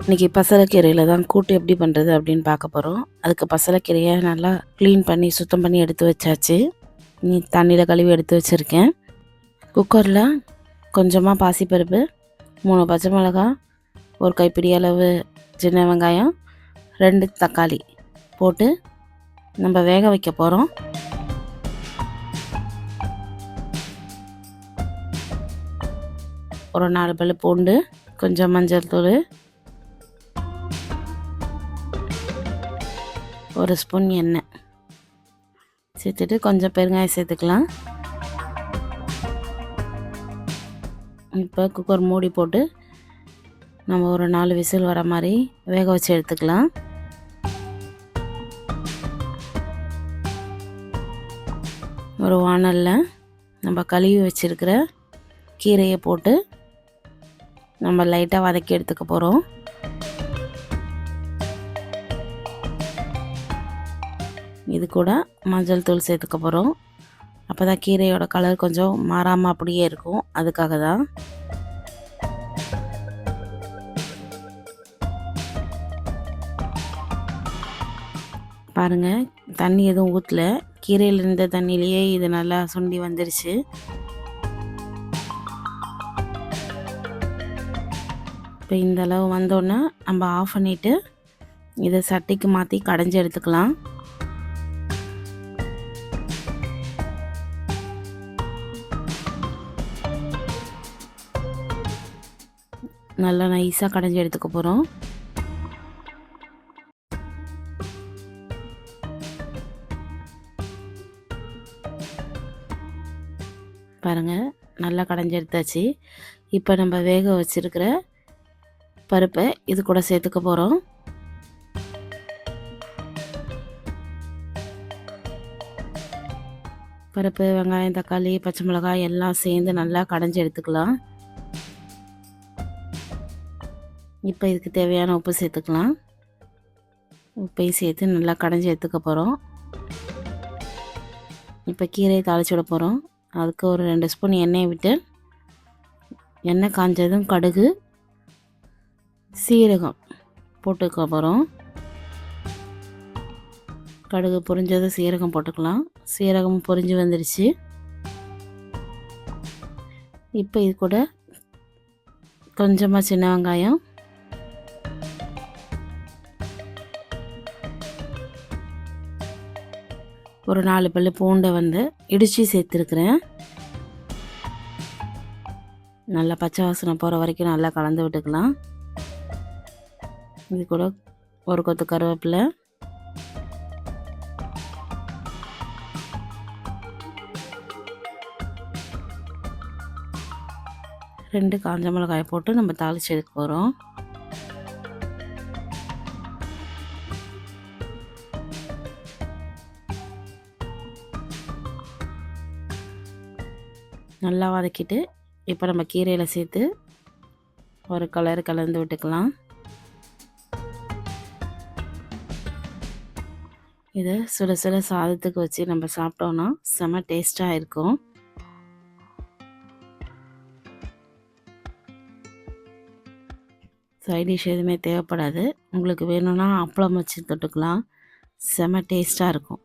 இன்றைக்கி பசலைக்கீரையில் தான் கூட்டு எப்படி பண்ணுறது அப்படின்னு பார்க்க போகிறோம் அதுக்கு பசலைக்கீரையை நல்லா க்ளீன் பண்ணி சுத்தம் பண்ணி எடுத்து வச்சாச்சு. நீ தண்ணியில் கழுவி எடுத்து வச்சுருக்கேன். குக்கரில் கொஞ்சமாக பாசிப்பருப்பு மூணு பச்சை மிளகா ஒரு கைப்பிடி அளவு சின்ன வெங்காயம் ரெண்டு தக்காளி போட்டு நம்ம வேக வைக்க போகிறோம் ஒரு நாலு பல்லு பூண்டு கொஞ்சம் மஞ்சள் தூள் ஒரு ஸ்பூன் எண்ணெய். சேர்த்துட்டு கொஞ்சம் பெருங்காயம் சேர்த்துக்கலாம். இப்போ குக்கர் மூடி போட்டு நம்ம ஒரு நாலு விசில் வர மாதிரி வேக வச்சு எடுத்துக்கலாம். ஒரு வானலில் நம்ம கழுவி வச்சுருக்கிற கீரையை போட்டு நம்ம லைட்டாக வதக்கி எடுத்துக்க போகிறோம் இது கூட மஞ்சள் தூள் சேர்த்துக்க போகிறோம் அப்போ தான் கீரையோட கலர் கொஞ்சம் மாறாமல் அப்படியே இருக்கும். அதுக்காக தான். பாருங்கள் தண்ணி எதுவும் ஊற்றல கீரையில் இருந்த தண்ணியிலேயே இது நல்லா சுண்டி வந்துடுச்சு இப்போ இந்த அளவு வந்தோடனே நம்ம ஆஃப் பண்ணிவிட்டு இதை சட்டிக்கு மாற்றி கடைஞ்சி எடுத்துக்கலாம். நல்லா நைஸாக கடைஞ்சி எடுத்துக்க போகிறோம் பாருங்கள் நல்லா கடைஞ்சி எடுத்தாச்சு. இப்போ நம்ம வேக வச்சுருக்கிற பருப்பை இது கூட சேர்த்துக்க போகிறோம் பருப்பு வெங்காயம் தக்காளி பச்சை மிளகாய் எல்லாம் சேர்ந்து நல்லா கடைஞ்சி எடுத்துக்கலாம். இப்போ இதுக்கு தேவையான உப்பு சேர்த்துக்கலாம். உப்பையும் சேர்த்து நல்லா கடைஞ்சி எடுத்துக்க போகிறோம் இப்போ கீரையை தாளிச்சு விட போகிறோம் அதுக்கு ஒரு ரெண்டு ஸ்பூன் எண்ணெயை விட்டு எண்ணெய் காஞ்சதும் கடுகு சீரகம் போட்டுக்க போகிறோம் கடுகு பொரிஞ்சதும் சீரகம் போட்டுக்கலாம். சீரகம் பொரிஞ்சு வந்துடுச்சு இப்போ இது கூட கொஞ்சமாக சின்ன வெங்காயம் ஒரு நாலு பல்லு பூண்டை வந்து இடித்து சேர்த்துருக்குறேன். நல்லா பச்சை வாசனை போகிற வரைக்கும் நல்லா கலந்து விட்டுக்கலாம். இது கூட ஒரு கொத்து கருவேப்பிலை. ரெண்டு காஞ்ச மிளகாய் போட்டு நம்ம தாளிச்சு எடுக்க போகிறோம் நல்லா வதக்கிட்டு இப்போ நம்ம கீரையில் சேர்த்து ஒரு கலர் கலந்து விட்டுக்கலாம். இதை சுட சுட சாதத்துக்கு வச்சு நம்ம சாப்பிட்டோன்னா செம டேஸ்ட்டாக இருக்கும். சைட் டிஷ் எதுவுமே தேவைப்படாது. உங்களுக்கு வேணும்னா அப்பளம் வச்சு தொட்டுக்கலாம். செம டேஸ்ட்டாக இருக்கும்.